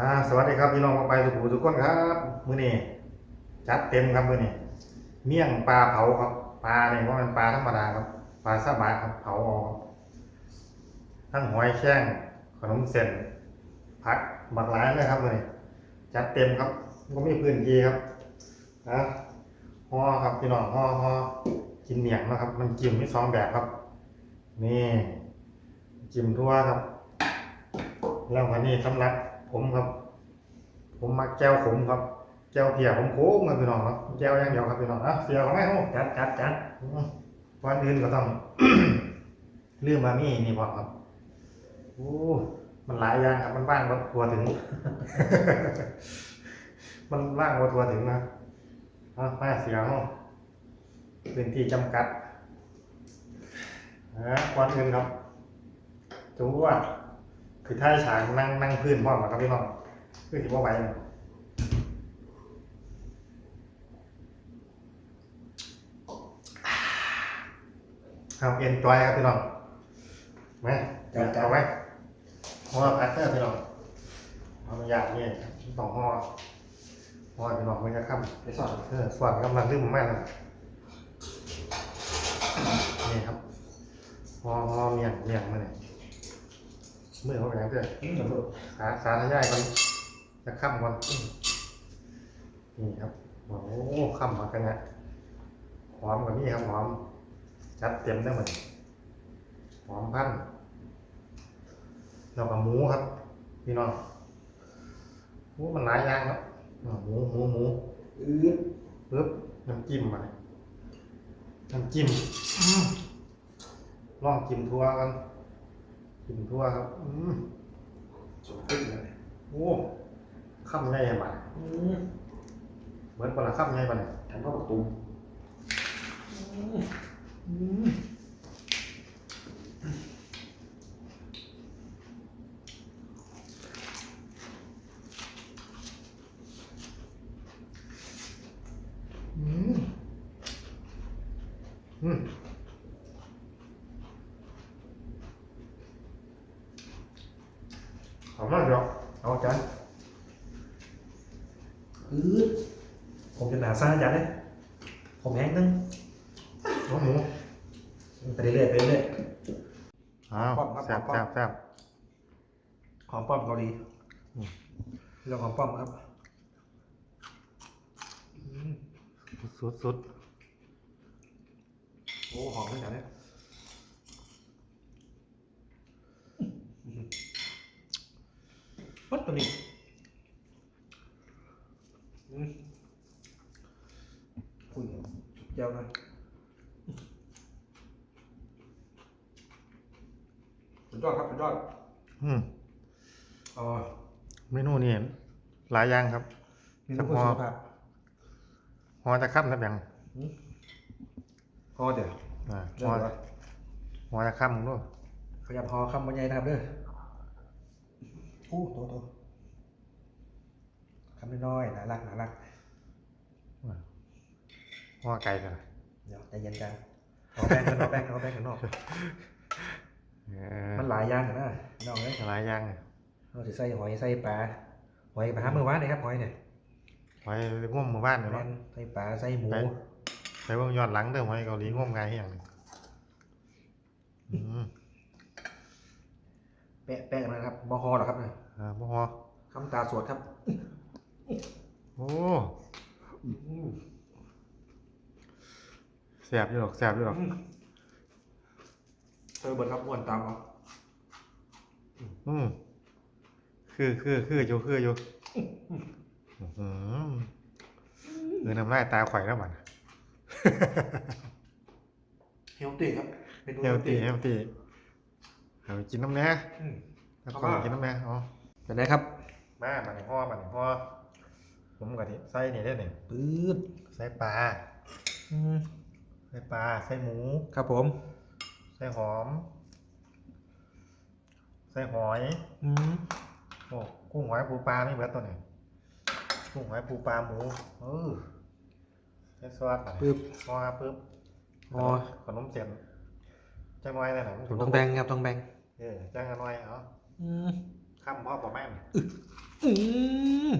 อ่าสวัสดีครับพี่น้องมาไปสุขุทุกคนครับมื้อนี้จัดเต็มครับมื้อนี้เมี่ยงปลาเผาครับปลาเนี่ยว่ามันปลาธรรมดาครับปลาซาบะครับเผาเอาครับทั้งหอยแข้งขนมเส้นผักบักหลายเลยครับมื้อนี้จัดเต็มครับก็มีพื้นที่ครับนะห่อครับพี่น้องห่อห่อกินเมี่ยงนะครับ มันจิ้มมีสองแบบครับ นี่จิ้มทั่วครับ แล้ววันนี้สำหรับ ผมครับ ผมมักแก้วขมครับแก้วเพียผมโค้งครับพี่น้องครับแก้วอย่างเดียวครับพี่น้องอะเสียของแม่โอ้จัดจัดจัดวันอื่นก็ต้องลืมมามี่นี่พอครับโอ้มันหลายอย่างครับ มันว่างรถทัวถึง มันว่างรถทัวถึงนะอะมาเสียงพื้นที่จำกัดนะก่อนอื่นครับจูว่า คือท่าฉางนั่งนั่งพื้นพร้อมกับครับพี่น้องคือสิบ่ไหวเลยเอาเอ็นจอยครับพี่น้องมาจัดเอาไว้ห่อพัตเตอร์พี่น้องเอามาอยากนี่ต้องห่อห่อพี่น้องมันจะค่ำไปสอนเออส่วนกำลังลืมมากเลยนี่ครับห่อห่อเมียงเมียงมาเนี่ย มือเขาเป็นยังไงเพื่อนอืมเดี๋ยวลูกสาสาทยายมันจะค่ำก่อนนี่ครับโอ้โหค่ำมากันเนี่ยหอมกว่านี้ครับหอม จัดเต็มได้หมดหอมพันแล้วก็หมูครับ พี่น้องหมูมันหลายอย่างครับอ่าหมูหมูหมูอืดปึ๊บน้ำจิ้มมาเลยน้ำจิ้มอื้อลองจิ้มทั่วกัน จิ้มทั่วครับ อืมสดขึ้นเลยโอ้ข้ามง่ายมาอืมเหมือนคนละข้ามง่ายมาเนี่ยทำข้าวประตูอืมอืม อมมากหรอกเอาจันอือผมจะหนาซ่าจันเนี่ยผมแห้งนึงน้องหมูไปเรื่อยไปเรื่อยอ้าวแซ่บแซ่บแซ่บหอมป้อมเกาหลีเราหอมป้อมครับสุดสุดโอ้หอมขนาดนี้ วัดตัวนี้อืมคุยเจ้าหน่อยสุดยอดครับสุดยอดอืมอ๋อเมนูนี่หลายอย่างครับมีน้ำคุณสุขภาพหอจะข้ามนะแบงพอเดี๋ยวอ่าเดี๋หยวอเดี๋ยวหอจะข้ามด้วยขยับพอคำบรรยายนะครับเด้อ อู้โตโตคำน้อยๆน่ารักน่ารักหอไก่กันเดี๋ยวใจเย็นจังเอาแป้งกันเอาแป้งกันเอาแป้งกันนอกเออมันหลายอย่างนะน้องเอ้ยหลายอย่างเราจะใส่หอยใส่ปลาหอยปลาเมื่อวานนี่ครับหอยเนี่ยหอยง่วมหมู่บ้านเนี่ยแม่เนาะนใส่ปลาใส่หมูไปไปเบิ่งย้อนหลังเด้อหอยเกาหลีง่วมไงอย่างนี้อืม แปะแปะกันนะครับบอฮอหรอกครับเนี่ยอ่าบ่ฮอคำตาสวดครับโอ้แซ่บอยู่หรอกแซ่บอยู่หรอกเธอเบิร์ดครับอ้วนตามเอาอืมคือคือคืออยู่คืออยู่อืมเออน้ำลายตาข่อยแล้วมันเฮลตี้ครับเป็นเฮลตี้เฮลตี้ เอากินน้ำแน่อืม แล้วเอาก็มา กินน้ำแน่อ๋อเป็นไงครับมาบัดนห่อบัดนห่อผมกะทิใส่นี่ได้หนึ่งปื๊ดใส่ปลาอืมใส่ปลาใส่หมู ครับผมใส่หอม ใส่หอยอืมโอ้กุ้งหอยปูปลาไม่เบิดตัวนี้กุ้งหอยปูปลาหมูเออใส่ซอสหน่อยปึ๊บห่อปึ๊บอ๋อขนมเจียนจังน้อยเลยนะมันผมต้องแบ่งครับต้องแบ่ง เออจังน้อยเอาอืมคข้ามพ่อประแม่นอืม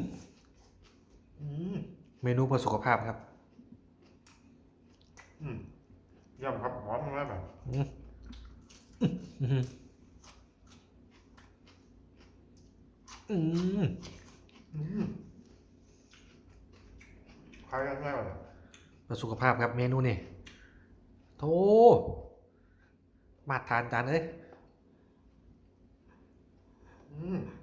อืมเมนูเพื่อสุขภาพครับ อืมเย่ำครับหอมมากแบบอืมอืมอืมอืมใครกันแน่เลยเพื่อสุขภาพครับเมนูนี่โธ่มาทานจานเลย อืม